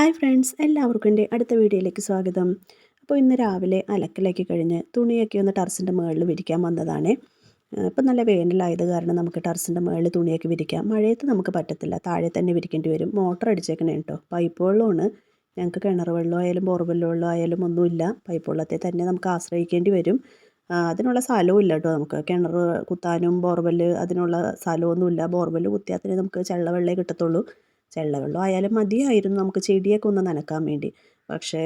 Hi friends എല്ലാവർക്കും എന്റെ അടുത്ത വീഡിയോയിലേക്ക് സ്വാഗതം. അപ്പോൾ ഇന്ന് രാവിലെ അലക്കലൊക്കെ കഴിഞ്ഞ് തുണിയൊക്കെ ഒന്ന് ടർസിന്റെ മുകളിൽ വിരിക്കാൻ വന്നതാണ്. ഇപ്പം നല്ല വേനലായത് കാരണം നമുക്ക് ടർസിന്റെ മുകളിൽ തുണിയൊക്കെ വിരിക്കാം. മഴയത്ത് നമുക്ക് പറ്റത്തില്ല താഴെ തന്നെ വിരിക്കേണ്ടി വരും. മോട്ടർ അടിച്ചേക്കണേ കേട്ടോ. പൈപ്പ് വെള്ളമാണ്. ഞങ്ങൾക്ക് കിണർ വെള്ളം ആയാലും ബോർവെൽ ആയാലും ഒന്നുമില്ല. പൈപ്പ് വെള്ളത്തെ തന്നെ നമുക്ക് ആശ്രയിക്കേണ്ടി വരും. അതിനുള്ള സ്ഥലവും ഇല്ല കേട്ടോ നമുക്ക്. കിണർ കുത്താനും ബോർവെൽ അതിനുള്ള സ്ഥലമൊന്നുമില്ല. ബോർവെൽ കുത്തിയാൽ തന്നെ നമുക്ക് ചെള്ളവെള്ളേ കിട്ടത്തുള്ളൂ. ചെള്ളവെള്ളം ആയാലും മതിയായിരുന്നു നമുക്ക് ചെടിയൊക്കെ ഒന്ന് നനക്കാൻ വേണ്ടി. പക്ഷേ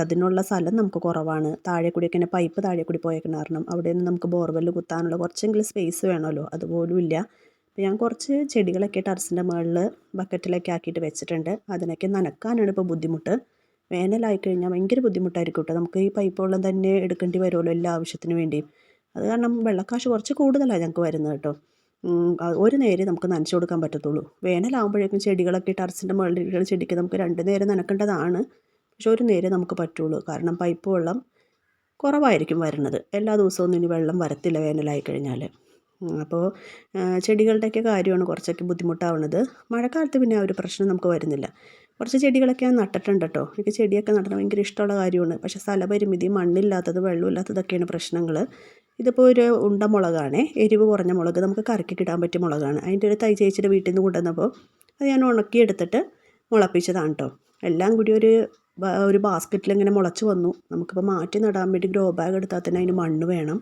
അതിനുള്ള സ്ഥലം നമുക്ക് കുറവാണ്. താഴെ കൂടിയൊക്കെ ഇങ്ങനെ പൈപ്പ് താഴെ കൂടി പോയേക്കണ കാരണം അവിടെ നിന്ന് നമുക്ക് ബോർവെല്ല് കുത്താനുള്ള കുറച്ചെങ്കിലും സ്പേസ് വേണമല്ലോ. അതുപോലും ഇല്ല. അപ്പോൾ ഞാൻ കുറച്ച് ചെടികളൊക്കെ ടെറസിന്റെ മുകളിൽ ബക്കറ്റിലൊക്കെ ആക്കിയിട്ട് വെച്ചിട്ടുണ്ട്. അതിനൊക്കെ നനക്കാനാണ് ഇപ്പോൾ ബുദ്ധിമുട്ട്. വേനലായി കഴിഞ്ഞാൽ ഭയങ്കര ബുദ്ധിമുട്ടായിരിക്കും കേട്ടോ. നമുക്ക് ഈ പൈപ്പ് വെള്ളം തന്നെ എടുക്കേണ്ടി വരുമല്ലോ എല്ലാ ആവശ്യത്തിനു വേണ്ടിയും. അത് കാരണം വെള്ളക്കാശ് കുറച്ച് കൂടുതലാണ് ഞങ്ങൾക്ക് വരുന്നത് കേട്ടോ. ഒരു നേരം നമുക്ക് നനച്ചു കൊടുക്കാൻ പറ്റത്തുള്ളൂ. വേനലാകുമ്പോഴേക്കും ചെടികളൊക്കെ ടെറസിന്റെ മുകളിലിരിക്കുന്ന ചെടിക്ക് നമുക്ക് രണ്ട് നേരം നനക്കേണ്ടതാണ്. പക്ഷെ ഒരു നേരം നമുക്ക് പറ്റുള്ളൂ. കാരണം പൈപ്പ് വെള്ളം കുറവായിരിക്കും വരുന്നത് എല്ലാ ദിവസവും ഇനി വെള്ളം വരത്തില്ല വേനലായി കഴിഞ്ഞാൽ അപ്പോൾ ചെടികളുടെയൊക്കെ കാര്യമാണ് കുറച്ചൊക്കെ ബുദ്ധിമുട്ടാവുന്നത്. മഴക്കാലത്ത് പിന്നെ ആ ഒരു പ്രശ്നം നമുക്ക് വരുന്നില്ല. കുറച്ച് ചെടികളൊക്കെ ഞാൻ നട്ടിട്ടുണ്ട് കേട്ടോ. എനിക്ക് ചെടിയൊക്കെ നടണം ഭയങ്കര ഇഷ്ടമുള്ള കാര്യമാണ്. പക്ഷേ സ്ഥലപരിമിതി മണ്ണില്ലാത്തത് വെള്ളമില്ലാത്തതൊക്കെയാണ് പ്രശ്നങ്ങൾ ഇതിപ്പോൾ ഒരു ഉണ്ട മുളകാണ് എരിവ് കുറഞ്ഞ മുളക് നമുക്ക് കറക്കി കിടാൻ പറ്റിയ മുളകാണ്. അതിന്റെ ഒരു തൈ ചേച്ചിയുടെ വീട്ടിൽ നിന്ന് കൊണ്ടുവന്നപ്പോൾ അത് ഞാൻ ഉണക്കിയെടുത്തിട്ട് മുളപ്പിച്ചതാണ് കേട്ടോ എല്ലാം കൂടി ഒരു ഒരു ബാസ്ക്കറ്റിൽ ഇങ്ങനെ മുളച്ച് വന്നു. നമുക്കിപ്പോൾ മാറ്റി നടാൻ വേണ്ടി ഗ്രോ ബാഗ് എടുത്താൽ തന്നെ അതിന് മണ്ണ് വേണം.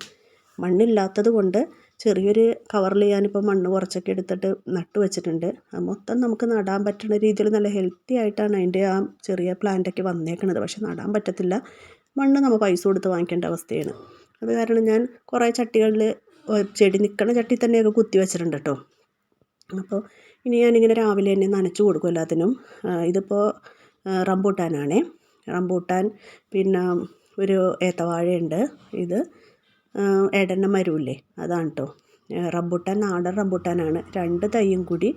മണ്ണില്ലാത്തത് കൊണ്ട് ചെറിയൊരു കവറിൽ ഞാനിപ്പോൾ മണ്ണ് കുറച്ചൊക്കെ എടുത്തിട്ട് നട്ടു വെച്ചിട്ടുണ്ട്. അത് മൊത്തം നമുക്ക് നടാൻ പറ്റുന്ന രീതിയിൽ നല്ല ഹെൽത്തി ആയിട്ടാണ് അതിന്റെ ആ ചെറിയ പ്ലാന്റൊക്കെ വന്നേക്കണത്. പക്ഷെ നടാൻ പറ്റത്തില്ല. മണ്ണ് നമ്മൾ പൈസ കൊടുത്ത് വാങ്ങിക്കേണ്ട അവസ്ഥയാണ്. അത് കാരണം ഞാൻ കുറേ ചട്ടികളിൽ ചെടി നിൽക്കണ ചട്ടി തന്നെയൊക്കെ കുത്തി വെച്ചിട്ടുണ്ട് കേട്ടോ. അപ്പോൾ ഇനി ഞാനിങ്ങനെ രാവിലെ തന്നെ നനച്ചു കൊടുക്കും എല്ലാത്തിനും. ഇതിപ്പോൾ റംബൂട്ടാനാണേ. റംബൂട്ടാൻ പിന്നെ ഒരു ഏത്തവാഴയുണ്ട്. ഇത് എടന്ന മരുവില്ലേ? അതാണ് കേട്ടോ റംബൂട്ടാൻ നാടൻ റംബൂട്ടാനാണ്. രണ്ട് തൈയും കൂടി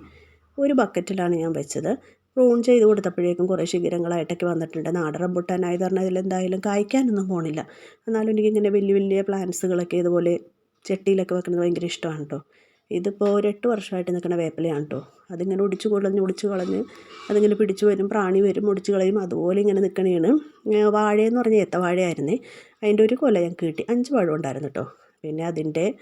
ഒരു ബക്കറ്റിലാണ് ഞാൻ വെച്ചത്. പ്രൂൺ ചെയ്ത് കൊടുത്തപ്പോഴേക്കും കുറേ ശിഖരങ്ങളായിട്ടൊക്കെ വന്നിട്ടുണ്ട്. നാടൻ റംബുട്ടാനായത് പറഞ്ഞാൽ ഇതിലെന്തായാലും കായ്ക്കാനൊന്നും പോണില്ല. എന്നാലും എനിക്കിങ്ങനെ വലിയ വലിയ പ്ലാന്റ്സുകളൊക്കെ ഇതുപോലെ ചട്ടിയിലൊക്കെ വെക്കുന്നത് ഭയങ്കര ഇഷ്ടമാണ് കേട്ടോ. ഇതിപ്പോൾ ഒരു എട്ട് വർഷമായിട്ട് നിൽക്കുന്ന വേപ്പിലയാണ് കേട്ടോ. അതിങ്ങനെ ഒടിച്ച് കളഞ്ഞ് ഒടിച്ച് കളഞ്ഞ് അതിങ്ങനെ പിടിച്ചു വരും പ്രാണി വരും ഒടിച്ച് കളയും. അതുപോലെ ഇങ്ങനെ നിൽക്കണേണ്. വാഴയെന്ന് പറഞ്ഞാൽ ഏത്തവാഴയായിരുന്നേ. അതിന്റെ ഒരു കൊല ഞങ്ങൾക്ക് കിട്ടി. അഞ്ച് പഴം ഉണ്ടായിരുന്നു കേട്ടോ. പിന്നെ അതിന്റെ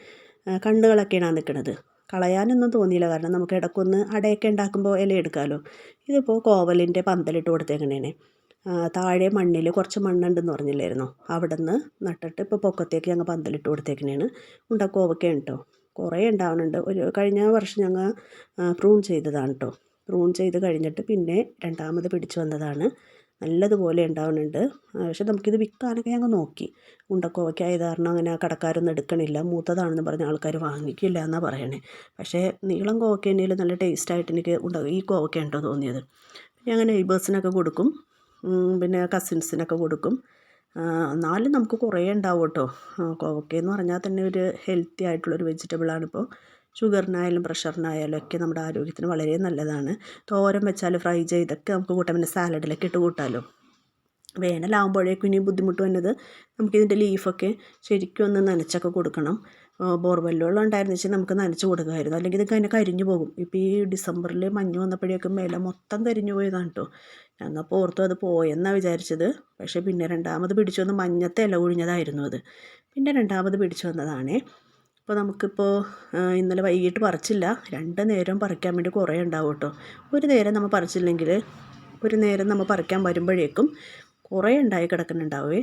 കണ്ണുകളൊക്കെയാണ് നിൽക്കുന്നത് കളയാനൊന്നും തോന്നിയില്ല. കാരണം നമുക്ക് ഇടയ്ക്കൊന്ന് അടയൊക്കെ ഉണ്ടാക്കുമ്പോൾ ഇല എടുക്കാമല്ലോ ഇതിപ്പോൾ കോവലിന്റെ പന്തലിട്ട് കൊടുത്തേക്കണേനെ. താഴെ മണ്ണിൽ കുറച്ച് മണ്ണുണ്ടെന്ന് പറഞ്ഞില്ലായിരുന്നോ? അവിടെ നിന്ന് നട്ടിട്ട് ഇപ്പോൾ പൊക്കത്തേക്ക് ഞങ്ങൾ പന്തലിട്ട് കൊടുത്തേക്കണേണ്. ഉണ്ടാക്കോവൊക്കെ കേട്ടോ കുറേ ഉണ്ടാവുന്നുണ്ട് ഒരു കഴിഞ്ഞ വർഷം ഞങ്ങൾ പ്രൂൺ ചെയ്തതാണ് കേട്ടോ പ്രൂൺ ചെയ്ത് കഴിഞ്ഞിട്ട് പിന്നെ രണ്ടാമത് പിടിച്ചു വന്നതാണ്. നല്ലതുപോലെ ഉണ്ടാവുന്നുണ്ട്. പക്ഷെ നമുക്കിത് വിൽക്കാനൊക്കെ ഞങ്ങൾ നോക്കി. ഉണ്ടക്കോവയ്ക്ക് ആയത് കാരണം അങ്ങനെ കടക്കാരൊന്നും എടുക്കണില്ല. മൂത്തതാണെന്ന് പറഞ്ഞ ആൾക്കാർ വാങ്ങിക്കില്ല എന്നാണ് പറയണേ. പക്ഷേ നീളം കോവയ്ക്ക തന്നെയിൽ നല്ല ടേസ്റ്റായിട്ട് എനിക്ക് ഉണ്ട ഈ കോവയ്ക്ക ഉണ്ടോ തോന്നിയത്. പിന്നെ അങ്ങനെ നെയ്ബേഴ്സിനൊക്കെ കൊടുക്കും. പിന്നെ കസിൻസിനൊക്കെ കൊടുക്കും. എന്നാലും നമുക്ക് കുറേ ഉണ്ടാവും കേട്ടോ കോവയ്ക്ക പറഞ്ഞാൽ തന്നെ ഒരു ഹെൽത്തി ആയിട്ടുള്ളൊരു വെജിറ്റബിളാണിപ്പോൾ. ഷുഗറിനായാലും പ്രഷറിനായാലും ഒക്കെ നമ്മുടെ ആരോഗ്യത്തിന് വളരെ നല്ലതാണ്. തോരൻ വെച്ചാൽ ഫ്രൈ ചെയ്തൊക്കെ നമുക്ക് കൂട്ടാം പിന്നെ സാലഡിലൊക്കെ ഇട്ട് കൂട്ടാമല്ലോ വേനലാകുമ്പോഴേക്കും ഇനി ബുദ്ധിമുട്ട് വന്നത് നമുക്കിതിന്റെ ലീഫൊക്കെ ശരിക്കും ഒന്ന് നനച്ചൊക്കെ കൊടുക്കണം. ബോർവെൽ വെള്ളം ഉണ്ടായിരുന്നു വെച്ചാൽ നമുക്ക് നനച്ച് കൊടുക്കുമായിരുന്നു. അല്ലെങ്കിൽ ഇതൊക്കെ അതിനെ കരിഞ്ഞു പോകും. ഇപ്പോൾ ഈ ഡിസംബറിൽ മഞ്ഞ് വന്നപ്പോഴേക്കും ഇല മൊത്തം കരിഞ്ഞു പോയതാണ് കേട്ടോ ഞങ്ങൾ ഓർത്തു അത് പോയെന്നാണ് വിചാരിച്ചത്. പക്ഷേ പിന്നെ രണ്ടാമത് പിടിച്ചു വന്ന് മഞ്ഞത്തെ ഇല ഒഴിഞ്ഞതായിരുന്നു അത്. പിന്നെ രണ്ടാമത് പിടിച്ചു വന്നതാണേ അപ്പോൾ നമുക്കിപ്പോൾ ഇന്നലെ വൈകിട്ട് പറിച്ചില്ല. രണ്ട് നേരം പറിക്കാൻ വേണ്ടി കുറേ ഉണ്ടാവും കേട്ടോ ഒരു നേരം നമ്മൾ പറിച്ചില്ലെങ്കിൽ ഒരു നേരം നമ്മൾ പറിക്കാൻ വരുമ്പോഴേക്കും കുറേ ഉണ്ടായി കിടക്കുന്നുണ്ടാവേ.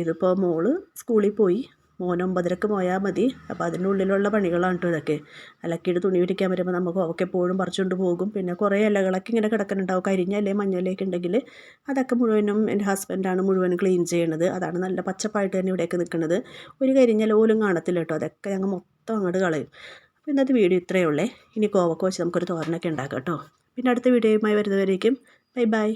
ഇതിപ്പോൾ മോൾ സ്കൂളിൽ പോയി. മോൻ ഒമ്പതരക്ക് പോയാൽ മതി. അപ്പോൾ അതിന്റെ ഉള്ളിലുള്ള പണികളാണ് കേട്ടോ ഇതൊക്കെ. അലക്കിയിട്ട് തുണി വിരിക്കാൻ വരുമ്പോൾ നമുക്ക് ഒക്കെ എപ്പോഴും പറിച്ചുകൊണ്ട് പോകും. പിന്നെ കുറേ ഇലകളൊക്കെ ഇങ്ങനെ കിടക്കുന്നുണ്ടാവും കരിഞ്ഞല്ലേ ഇല ഉണ്ടെങ്കിൽ അതൊക്കെ മുഴുവനും എന്റെ ഹസ്ബൻഡാണ് മുഴുവനും ക്ലീൻ ചെയ്യണത്. അതാണ് നല്ല പച്ചപ്പായിട്ട് തന്നെ ഇവിടെയൊക്കെ നിൽക്കുന്നത് ഒരു കരിഞ്ഞല പോലും കാണത്തില്ല കേട്ടോ അതൊക്കെ ഞങ്ങൾ മൊത്തം അങ്ങോട്ട് കളയും. അപ്പോൾ ഇന്നത്തെ വീഡിയോ ഇത്രയേ ഉള്ളേ. ഇനി കോവക്ക വെച്ച് നമുക്കൊരു തോരനൊക്കെ ഉണ്ടാക്കാം കേട്ടോ പിന്നെ അടുത്ത വീഡിയോയുമായി വരുന്നവരേക്കും ബൈ ബൈ.